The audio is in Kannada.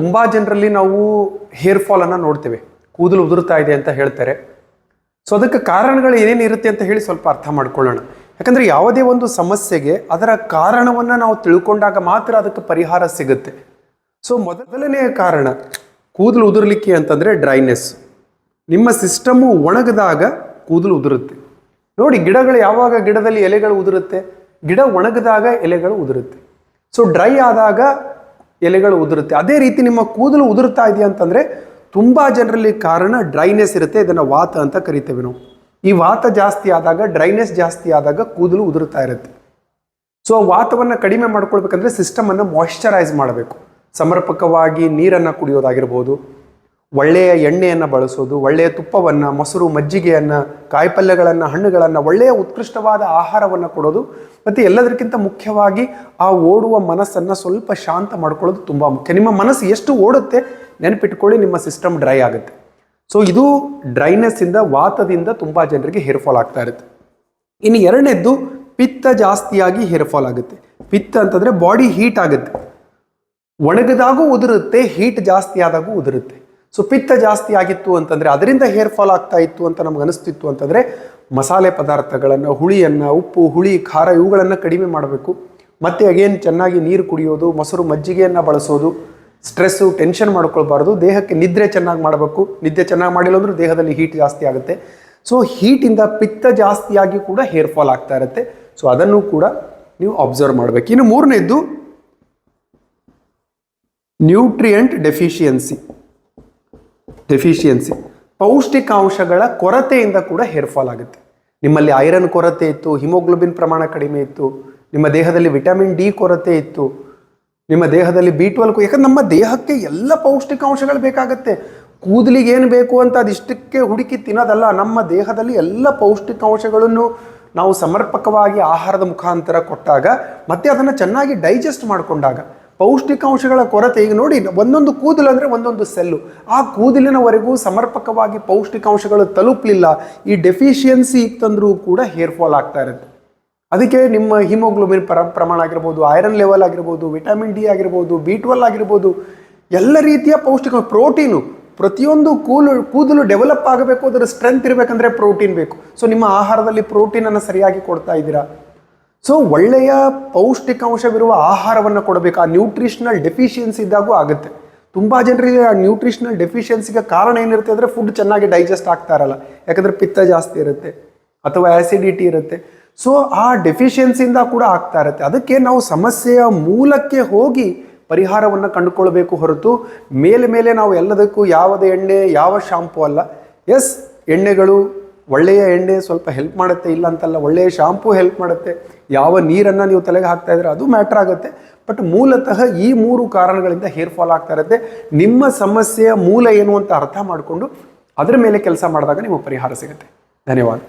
ತುಂಬ ಜನರಲ್ಲಿ ನಾವು ಹೇರ್ ಫಾಲನ್ನು ನೋಡ್ತೇವೆ. ಕೂದಲು ಉದುರ್ತಾ ಇದೆ ಅಂತ ಹೇಳ್ತಾರೆ. ಸೊ ಅದಕ್ಕೆ ಕಾರಣಗಳು ಏನೇನು ಇರುತ್ತೆ ಅಂತ ಹೇಳಿ ಸ್ವಲ್ಪ ಅರ್ಥ ಮಾಡ್ಕೊಳ್ಳೋಣ. ಯಾಕಂದರೆ ಯಾವುದೇ ಒಂದು ಸಮಸ್ಯೆಗೆ ಅದರ ಕಾರಣವನ್ನು ನಾವು ತಿಳ್ಕೊಂಡಾಗ ಮಾತ್ರ ಅದಕ್ಕೆ ಪರಿಹಾರ ಸಿಗುತ್ತೆ. ಸೊ ಮೊದಲನೆಯ ಕಾರಣ ಕೂದಲು ಉದುರ್ಲಿಕ್ಕೆ ಅಂತಂದರೆ ಡ್ರೈನೆಸ್ ನಿಮ್ಮ ಸಿಸ್ಟಮು ಒಣಗಿದಾಗ ಕೂದಲು ಉದುರುತ್ತೆ. ನೋಡಿ, ಗಿಡಗಳು ಯಾವಾಗ ಗಿಡದಲ್ಲಿ ಎಲೆಗಳು ಉದುರುತ್ತೆ? ಗಿಡ ಒಣಗಿದಾಗ ಎಲೆಗಳು ಉದುರುತ್ತೆ. ಸೊ ಡ್ರೈ ಆದಾಗ ಎಲೆಗಳು ಉದುರುತ್ತೆ. ಅದೇ ರೀತಿ ನಿಮ್ಮ ಕೂದಲು ಉದುರುತ್ತಾ ಇದೆಯಾ ಅಂತಂದರೆ ತುಂಬ ಜನರಲ್ಲಿ ಕಾರಣ ಡ್ರೈನೆಸ್ ಇರುತ್ತೆ. ಇದನ್ನು ವಾತ ಅಂತ ಕರಿತೇವೆ ನಾವು. ಈ ವಾತ ಜಾಸ್ತಿ ಆದಾಗ, ಡ್ರೈನೆಸ್ ಜಾಸ್ತಿ ಆದಾಗ ಕೂದಲು ಉದುರುತ್ತಾ ಇರುತ್ತೆ. ಸೊ ವಾತವನ್ನು ಕಡಿಮೆ ಮಾಡ್ಕೊಳ್ಬೇಕಂದ್ರೆ ಸಿಸ್ಟಮನ್ನು ಮಾಯಿಶ್ಚರೈಸ್ ಮಾಡಬೇಕು. ಸಮರ್ಪಕವಾಗಿ ನೀರನ್ನು ಕುಡಿಯೋದಾಗಿರ್ಬೋದು ಒಳ್ಳೆಯ ಎಣ್ಣೆಯನ್ನು ಬಳಸೋದು, ಒಳ್ಳೆಯ ತುಪ್ಪವನ್ನು, ಮೊಸರು, ಮಜ್ಜಿಗೆಯನ್ನು, ಕಾಯಿಪಲ್ಯಗಳನ್ನು, ಹಣ್ಣುಗಳನ್ನು, ಒಳ್ಳೆಯ ಉತ್ಕೃಷ್ಟವಾದ ಆಹಾರವನ್ನು ಕೊಡೋದು. ಮತ್ತು ಎಲ್ಲದಕ್ಕಿಂತ ಮುಖ್ಯವಾಗಿ ಆ ಓಡುವ ಮನಸ್ಸನ್ನು ಸ್ವಲ್ಪ ಶಾಂತ ಮಾಡ್ಕೊಳ್ಳೋದು ತುಂಬ ಮುಖ್ಯ. ನಿಮ್ಮ ಮನಸ್ಸು ಎಷ್ಟು ಓಡುತ್ತೆ ನೆನಪಿಟ್ಕೊಳ್ಳಿ, ನಿಮ್ಮ ಸಿಸ್ಟಮ್ ಡ್ರೈ ಆಗುತ್ತೆ. ಸೊ ಇದು ಡ್ರೈನೆಸ್ಸಿಂದ ವಾತದಿಂದ ತುಂಬ ಜನರಿಗೆ ಹೇರ್ ಫಾಲ್ ಆಗ್ತಾ ಇರುತ್ತೆ. ಇನ್ನು ಎರಡನೇದ್ದು, ಪಿತ್ತ ಜಾಸ್ತಿಯಾಗಿ ಹೇರ್ ಫಾಲ್ ಆಗುತ್ತೆ. ಪಿತ್ತ ಅಂತಂದರೆ ಬಾಡಿ ಹೀಟ್ ಆಗುತ್ತೆ. ಒಣಗಿದಾಗೂ ಉದುರುತ್ತೆ, ಹೀಟ್ ಜಾಸ್ತಿ ಆದಾಗೂ ಉದುರುತ್ತೆ. ಸೊ ಪಿತ್ತ ಜಾಸ್ತಿ ಆಗಿತ್ತು ಅಂತಂದರೆ ಅದರಿಂದ ಹೇರ್ ಫಾಲ್ ಆಗ್ತಾ ಇತ್ತು ಅಂತ ನಮ್ಗೆ ಅನಿಸ್ತಿತ್ತು ಅಂತಂದರೆ ಮಸಾಲೆ ಪದಾರ್ಥಗಳನ್ನು, ಹುಳಿಯನ್ನು, ಉಪ್ಪು, ಹುಳಿ, ಖಾರ ಇವುಗಳನ್ನು ಕಡಿಮೆ ಮಾಡಬೇಕು. ಮತ್ತು ಅಗೇನ್ ಚೆನ್ನಾಗಿ ನೀರು ಕುಡಿಯೋದು, ಮೊಸರು ಮಜ್ಜಿಗೆಯನ್ನು ಬಳಸೋದು ಸ್ಟ್ರೆಸ್ಸು ಟೆನ್ಷನ್ ಮಾಡ್ಕೊಳ್ಬಾರ್ದು, ದೇಹಕ್ಕೆ ನಿದ್ರೆ ಚೆನ್ನಾಗಿ ಮಾಡಬೇಕು. ನಿದ್ರೆ ಚೆನ್ನಾಗಿ ಮಾಡಿಲ್ಲ ಅಂದರೂ ದೇಹದಲ್ಲಿ ಹೀಟ್ ಜಾಸ್ತಿ ಆಗುತ್ತೆ. ಸೊ ಹೀಟಿಂದ ಪಿತ್ತ ಜಾಸ್ತಿಯಾಗಿ ಕೂಡ ಹೇರ್ ಫಾಲ್ ಆಗ್ತಾ ಇರುತ್ತೆ. ಸೊ ಅದನ್ನು ಕೂಡ ನೀವು ಅಬ್ಸರ್ವ್ ಮಾಡಬೇಕು. ಇನ್ನು ಮೂರನೇದ್ದು ನ್ಯೂಟ್ರಿಯೆಂಟ್ ಡೆಫಿಷಿಯನ್ಸಿ ಡೆಫಿಷಿಯನ್ಸಿ ಪೌಷ್ಟಿಕಾಂಶಗಳ ಕೊರತೆಯಿಂದ ಕೂಡ ಹೇರ್ ಫಾಲ್ ಆಗುತ್ತೆ. ನಿಮ್ಮಲ್ಲಿ ಐರನ್ ಕೊರತೆ ಇತ್ತು ಹಿಮೋಗ್ಲೋಬಿನ್ ಪ್ರಮಾಣ ಕಡಿಮೆ ಇತ್ತು, ನಿಮ್ಮ ದೇಹದಲ್ಲಿ ವಿಟಮಿನ್ ಡಿ ಕೊರತೆ ಇತ್ತು, ನಿಮ್ಮ ದೇಹದಲ್ಲಿ ಬಿ ಟ್ವೆಲ್ ಯಾಕಂದ್ರೆ ನಮ್ಮ ದೇಹಕ್ಕೆ ಎಲ್ಲ ಪೌಷ್ಟಿಕಾಂಶಗಳು ಬೇಕಾಗುತ್ತೆ. ಕೂದಲಿಗೆ ಏನು ಬೇಕು ಅಂತ ಅದಿಷ್ಟಕ್ಕೆ ಹುಡುಕಿ ತಿನ್ನೋದಲ್ಲ, ನಮ್ಮ ದೇಹದಲ್ಲಿ ಎಲ್ಲ ಪೌಷ್ಟಿಕಾಂಶಗಳನ್ನು ನಾವು ಸಮರ್ಪಕವಾಗಿ ಆಹಾರದ ಮುಖಾಂತರ ಕೊಟ್ಟಾಗ, ಮತ್ತೆ ಅದನ್ನು ಚೆನ್ನಾಗಿ ಡೈಜೆಸ್ಟ್ ಮಾಡಿಕೊಂಡಾಗ ಪೌಷ್ಟಿಕಾಂಶಗಳ ಕೊರತೆ, ಈಗ ನೋಡಿ, ಒಂದೊಂದು ಕೂದಲು ಅಂದರೆ ಒಂದೊಂದು ಸೆಲ್ಲು. ಆ ಕೂದಲಿನವರೆಗೂ ಸಮರ್ಪಕವಾಗಿ ಪೌಷ್ಟಿಕಾಂಶಗಳು ತಲುಪಲಿಲ್ಲ, ಈ ಡೆಫಿಷಿಯನ್ಸಿ ಇತ್ತಂದ್ರೂ ಕೂಡ ಹೇರ್ ಫಾಲ್ ಆಗ್ತಾ ಇರುತ್ತೆ. ಅದಕ್ಕೆ ನಿಮ್ಮ ಹಿಮೋಗ್ಲೋಬಿನ್ ಪರ, ಪ್ರಮಾಣ ಆಗಿರ್ಬೋದು, ಐರನ್ ಲೆವೆಲ್ ಆಗಿರ್ಬೋದು, ವಿಟಮಿನ್ ಡಿ ಆಗಿರ್ಬೋದು, ಬಿ ಟ್ವೆಲ್ ಆಗಿರ್ಬೋದು, ಎಲ್ಲ ರೀತಿಯ ಪೌಷ್ಟಿಕ, ಪ್ರೋಟೀನು. ಪ್ರತಿಯೊಂದು ಕೂಲು, ಕೂದಲು ಡೆವಲಪ್ ಆಗಬೇಕು, ಅದರ ಸ್ಟ್ರೆಂತ್ ಇರಬೇಕಂದ್ರೆ ಪ್ರೋಟೀನ್ ಬೇಕು. ಸೊ, ನಿಮ್ಮ ಆಹಾರದಲ್ಲಿ ಪ್ರೋಟೀನನ್ನು ಸರಿಯಾಗಿ ಕೊಡ್ತಾ ಇದ್ದೀರಾ? ಸೊ ಒಳ್ಳೆಯ ಪೌಷ್ಟಿಕಾಂಶವಿರುವ ಆಹಾರವನ್ನು ಕೊಡಬೇಕು. ಆ ನ್ಯೂಟ್ರಿಷನಲ್ ಡೆಫಿಷಿಯನ್ಸಿ ಇದ್ದಾಗೂ ಆಗುತ್ತೆ. ತುಂಬ ಜನರಿಗೆ ಆ ನ್ಯೂಟ್ರಿಷನಲ್ ಡೆಫಿಷಿಯನ್ಸಿಗೆ ಕಾರಣ ಏನಿರುತ್ತೆ ಅಂದರೆ ಫುಡ್ ಚೆನ್ನಾಗಿ ಡೈಜೆಸ್ಟ್ ಆಗ್ತಾ ಇರಲ್ಲ. ಯಾಕಂದರೆ ಪಿತ್ತ ಜಾಸ್ತಿ ಇರುತ್ತೆ ಅಥವಾ ಆ್ಯಸಿಡಿಟಿ ಇರುತ್ತೆ. ಸೊ ಆ ಡೆಫಿಷಿಯನ್ಸಿಯಿಂದ ಕೂಡ ಆಗ್ತಾ ಇರುತ್ತೆ. ಅದಕ್ಕೆ ನಾವು ಸಮಸ್ಯೆಯ ಮೂಲಕ್ಕೆ ಹೋಗಿ ಪರಿಹಾರವನ್ನು ಕಂಡುಕೊಳ್ಬೇಕು ಹೊರತು ಮೇಲೆ ಮೇಲೆ ನಾವು ಎಲ್ಲದಕ್ಕೂ ಯಾವುದೇ ಎಣ್ಣೆ, ಯಾವ ಶಾಂಪು ಅಲ್ಲ. ಎಸ್ ಎಣ್ಣೆಗಳು ಒಳ್ಳೆಯ ಎಣ್ಣೆ ಸ್ವಲ್ಪ ಹೆಲ್ಪ್ ಮಾಡುತ್ತೆ ಇಲ್ಲ ಅಂತಲ್ಲ ಒಳ್ಳೆಯ ಶಾಂಪೂ ಹೆಲ್ಪ್ ಮಾಡುತ್ತೆ, ಯಾವ ನೀರನ್ನು ನೀವು ತಲೆಗೆ ಹಾಕ್ತಾ ಇದ್ರೆ ಅದು ಮ್ಯಾಟ್ರ್ ಆಗುತ್ತೆ. ಬಟ್ ಮೂಲತಃ ಈ ಮೂರು ಕಾರಣಗಳಿಂದ ಹೇರ್ ಫಾಲ್ ಆಗ್ತಾ ಇರುತ್ತೆ. ನಿಮ್ಮ ಸಮಸ್ಯೆಯ ಮೂಲ ಏನು ಅಂತ ಅರ್ಥ ಮಾಡಿಕೊಂಡು ಅದರ ಮೇಲೆ ಕೆಲಸ ಮಾಡಿದಾಗ ನಿಮಗೆ ಪರಿಹಾರ ಸಿಗುತ್ತೆ. ಧನ್ಯವಾದ.